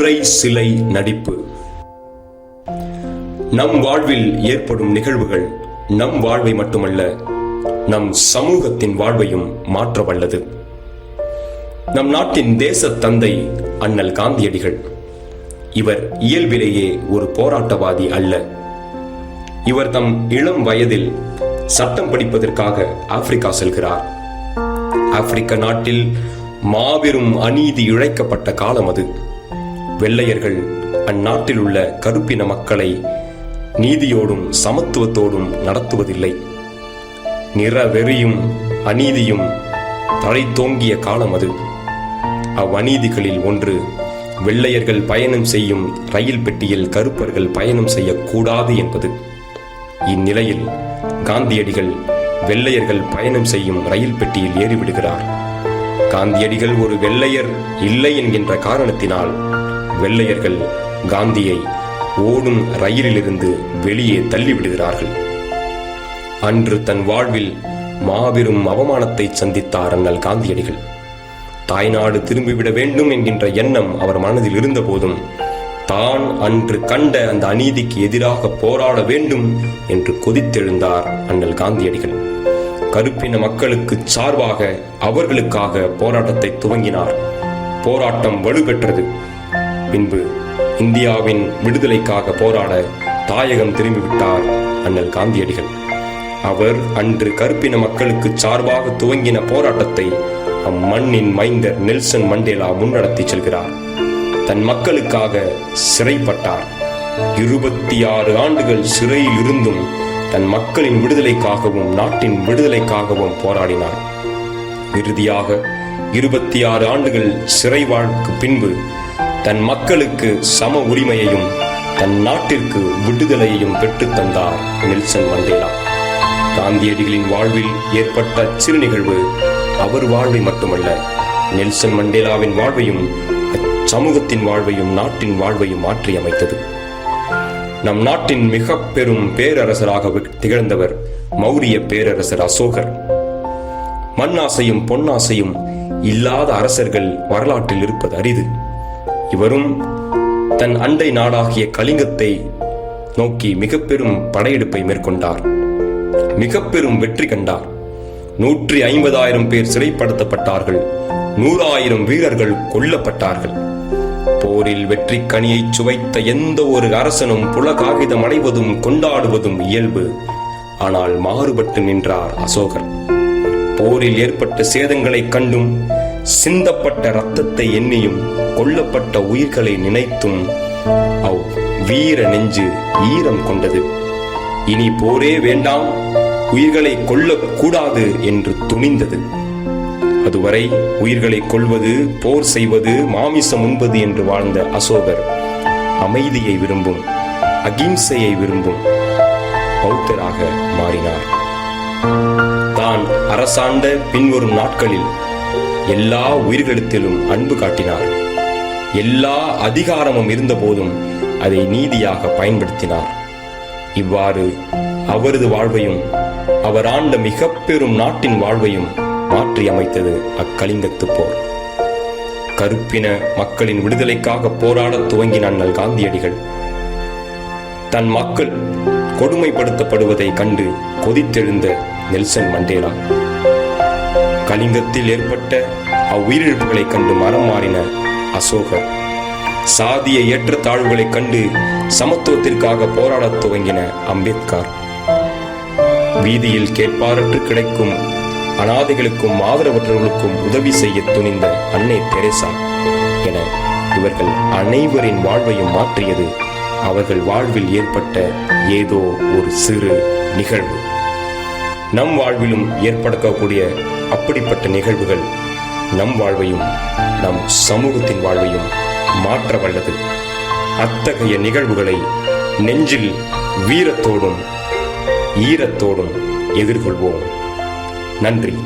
உரை சிலை நடிப்பு. நம் வாழ்வில் ஏற்படும் நிகழ்வுகள் நம் வாழ்வை மட்டுமல்ல நம் சமூகத்தின் வாழ்வையும் மாற்ற வல்லது. நம் நாட்டின் தேச தந்தை அண்ணல் காந்தியடிகள். இவர் இயல்பிலேயே ஒரு போராட்டவாதி அல்ல. இவர் தம் இளம் வயதில் சட்டம் படிப்பதற்காக ஆப்பிரிக்கா செல்கிறார். ஆப்பிரிக்க நாட்டில் மாபெரும் அநீதி இழைக்கப்பட்ட காலம் அது. வெள்ளையர்கள் அந்நாட்டில் உள்ள கருப்பின மக்களை நீதியோடும் சமத்துவத்தோடும் நடத்துவதில்லை. நிற வெறியும் அநீதியும் தழைத்தோங்கிய காலம் அது. அவ்வநீதிகளில் ஒன்று வெள்ளையர்கள் பயணம் செய்யும் ரயில் பெட்டியில் கருப்பர்கள் பயணம் செய்யக்கூடாது என்பது. இந்நிலையில் காந்தியடிகள் வெள்ளையர்கள் பயணம் செய்யும் ரயில் பெட்டியில் ஏறிவிடுகிறார். காந்தியடிகள் ஒரு வெள்ளையர் இல்லை என்கின்ற காரணத்தினால் வெள்ளையர்கள் காந்தியை ஓடும் ரயிலிலிருந்து வெளியே தள்ளிவிடுகிறார்கள். அன்று தன் வாழ்வில் மாபெரும் அவமானத்தை சந்தித்தார் அண்ணல் காந்தியடிகள். தாய்நாடு திரும்பிவிட வேண்டும் என்கின்ற எண்ணம் அவர் மனதில் இருந்தபோதும் தான் அன்று கண்ட அந்த அநீதிக்கு எதிராக போராட வேண்டும் என்று கொதித்தெழுந்தார் அண்ணல் காந்தியடிகள். கருப்பின மக்களுக்கு சார்பாக அவர்களுக்காக போராட்டத்தை துவங்கினார். போராட்டம் வலுப்பெற்றது. பின்பு இந்தியாவின் விடுதலைக்காக போராட தாயகம் திரும்பிவிட்டார் அண்ணல் காந்தியடிகள். அவர் அன்று கருப்பின மக்களுக்கு சார்பாக துவங்கின போராட்டத்தை அம்மண்ணின் மைந்தர் நெல்சன் மண்டேலா முன்னடத்தி செல்கிறார். தன் மக்களுக்காக சிறைப்பட்டார். இருபத்தி ஆறு ஆண்டுகள் சிறையில் இருந்தும் தன் மக்களின் விடுதலைக்காகவும் நாட்டின் விடுதலைக்காகவும் போராடினார். இறுதியாக இருபத்தி ஆறு ஆண்டுகள் சிறை வாழ்க்கு பின்பு தன் மக்களுக்கு சம உரிமையையும் தன் நாட்டிற்கு விடுதலையையும் பெற்றுத் தந்தார் நெல்சன் மண்டேலா. காந்தியடிகளின் வாழ்வில் ஏற்பட்ட சிறு நிகழ்வு அவர் வாழ்வை மட்டுமல்ல நெல்சன் மண்டேலாவின் வாழ்வையும் சமூகத்தின் வாழ்வையும் நாட்டின் வாழ்வையும் மாற்றி அமைத்தது நம் நாட்டின் மிக பெரும் பேரரசராக திகழ்ந்தவர் மௌரிய பேரரசர் அசோகர். மண்ணாசையும் பொன்னாசையும் இல்லாத அரசர்கள் வரலாற்றில் இருப்பது அரிது. இவரும் தன் அண்டை நாடாகிய கலிங்கத்தை நோக்கி மிக பெரும் படையெடுப்பை மேற்கொண்டார். மிக பெரும் வெற்றி கண்டார். நூற்றி ஐம்பதாயிரம் பேர் சிறைப்படுத்தப்பட்டார்கள். நூறாயிரம் வீரர்கள் கொல்லப்பட்டார்கள். போரில் வெற்றி கனியை சுவைத்த எந்த ஒரு அரசனும் புலகாகிதம் அடைவதும் கொண்டாடுவதும் இயல்பு. ஆனால் மாறுபட்டு நின்றார் அசோகர். போரில் ஏற்பட்ட சேதங்களைக் கண்டும் சிந்தப்பட்ட ரத்தத்தை எண்ணியும் கொல்லப்பட்ட உயிர்களை நினைத்தும் அவ் வீர நெஞ்சு ஈரம் கொண்டது. இனி போரே வேண்டாம் உயிர்களை கொல்லக்கூடாது என்று துணிந்தது. அதுவரை உயிர்களை கொள்வது போர் செய்வது மாமிசம் உண்பது என்று வாழ்ந்த அசோகர் அமைதியை விரும்பும் அகிம்சையை விரும்பும் பௌத்தராக மாறினார். தான் அரசாண்ட பின்வரும் நாட்களில் எல்லா உயிர்களிடத்திலும் அன்பு காட்டினார். எல்லா அதிகாரமும் இருந்தபோதும் அதை நீதியாக பயன்படுத்தினார். இவ்வாறு அவரது வாழ்வையும் அவர் ஆண்ட மிக பெரும் நாட்டின் வாழ்வையும் மாற்றி அமைத்தது அக்கலிங்கத்து போர். கருப்பின மக்களின் விடுதலைக்காக போராடத் துவங்கின அண்ணல் காந்தியடிகள். தன் மக்கள் கொடுமைப்படுத்தப்படுவதை கண்டு கொதித்தெழுந்த நெல்சன் மண்டேலா கலிங்கத்தில் ஏற்பட்ட அவ்வுயிரிழப்புகளை கண்டு மரம் மாறின அசோகர். சாதிய ஏற்றத்தாழ்வுகளை கண்டு சமத்துவத்திற்காக போராடத் துவங்கின அம்பேத்கர். வீதியில் கேட்பாரற்று கிடைக்கும் அனாதைகளுக்கும் ஆதரவற்றவர்களுக்கும் உதவி செய்ய துணிந்த அன்னை தெரேசா என இவர்கள் அனைவரின் வாழ்வையும் மாற்றியது. அவர்கள் வாழ்வில் ஏற்பட்ட ஏதோ ஒரு சிறு நிகழ்வு. நம் வாழ்விலும் ஏற்படக்கூடிய அப்படிப்பட்ட நிகழ்வுகள் நம் வாழ்வையும் நம் சமூகத்தின் வாழ்வையும் மாற்ற வல்லது. அத்தகைய நிகழ்வுகளை நெஞ்சில் வீரத்தோடும் ஈரத்தோடும் எதிர்கொள்வோம். நன்றி.